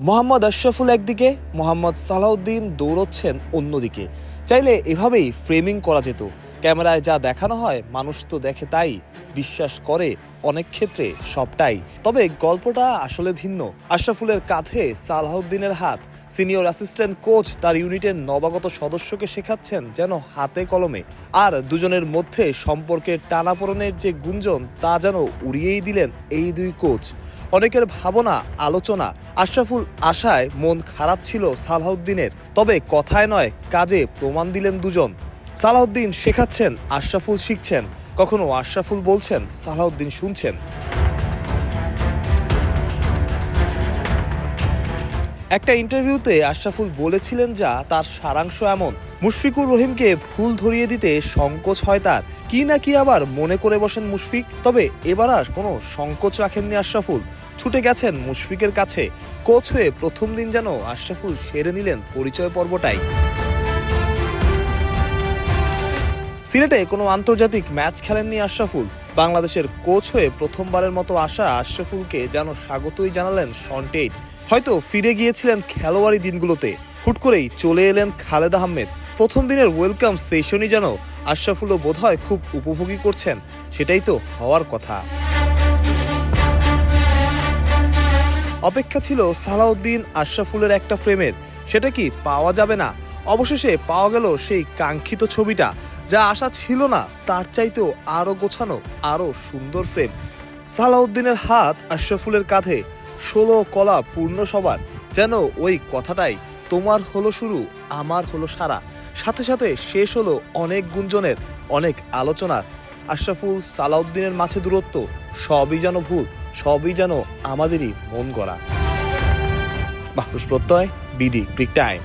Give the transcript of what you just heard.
মোহাম্মদ আশরাফুল একদিকে, মোহাম্মদ সালাউদ্দিন দৌড়চ্ছেন অন্যদিকে। চাইলে এভাবেই ফ্রেমিং করা যেত। ক্যামেরায় যা দেখানো হয়, মানুষ তো দেখে তাই। বিশ্বাস করে অনেক ক্ষেত্রে সবটাই। তবে গল্পটা আসলে ভিন্ন। আশরাফুলের কাঁধে সালাউদ্দিনের হাত। সিনিয়র অ্যাসিস্ট্যান্ট কোচ তার ইউনিটের নবাগত সদস্যকে শেখাচ্ছেন যেন হাতে কলমে। আর দুজনের মধ্যে সম্পর্কের টানাপোড়নের যে গুঞ্জন, তা যেন উড়িয়েই দিলেন এই দুই কোচ। অনেকের ভাবনা, আলোচনা, আশরাফুল আশায় মন খারাপ ছিল সালাউদ্দিনের তবে কথায় নয়, কাজে প্রমাণ দিলেন দুজন। সালাউদ্দিন শেখাচ্ছেন, আশরাফুল শিখছেন। কখনো আশরাফুল বলছেন সালাউদ্দিন শুনছেন। একটা ইন্টারভিউতে আশরাফুল বলেছিলেন যা, তার সারাংশ এমন। মুশফিকুর রহিমকে ভুল ধরিয়ে দিতে সংকোচ হয় তার। কি না কি আবার মনে করে বসেন মুশফিক। তবে এবার আর কোনো সংকোচ রাখেননি আশরাফুল। ছুটে গেছেন মুশফিকের কাছে। কোচ হয়ে প্রথম দিন যেন আশরাফুল সেরে নিলেন পরিচয় পর্বটাই। সিলেটে কোনো আন্তর্জাতিক ম্যাচ খেলেননি আশরাফুল। বাংলাদেশের কোচ হয়ে প্রথমবারের মতো আসা আশরাফুলকে যেন স্বাগতই জানালেন শন্টেইট হয়তো ফিরে গিয়েছিলেন খেলোয়াড়ি দিনগুলোতে। হুট করেই চলে এলেন খালেদ আহমেদ। প্রথম দিনের ওয়েলকাম সেশনই যেন আশরাফুলও বোধহয় খুব উপভোগী করছেন। সেটাই তো হওয়ার কথা। অপেক্ষা ছিল সালাউদ্দিন আশরাফুলের একটা ফ্রেমের। সেটা কি পাওয়া যাবে না? অবশেষে পাওয়া গেল সেই কাঙ্ক্ষিত ছবিটা, যা আশা ছিল না, তার চাইতেও আরও গোছানো, আরও সুন্দর ফ্রেম। সালাউদ্দিনের হাত আশরাফুলের কাঁধে, ষোলো কলা পূর্ণ সবার, যেন ওই কথাটাই, তোমার হলো শুরু, আমার হলো সারা। সাথে সাথে শেষ হলো অনেক গুঞ্জনের, অনেক আলোচনার। আশরাফুল সালাউদ্দিনের মাঝে দূরত্ব, সবই যেন ভুল। সবই যেন আমাদেরই মন করা মাহরুষ প্রত্যয় বিডি ক্রিক টাইম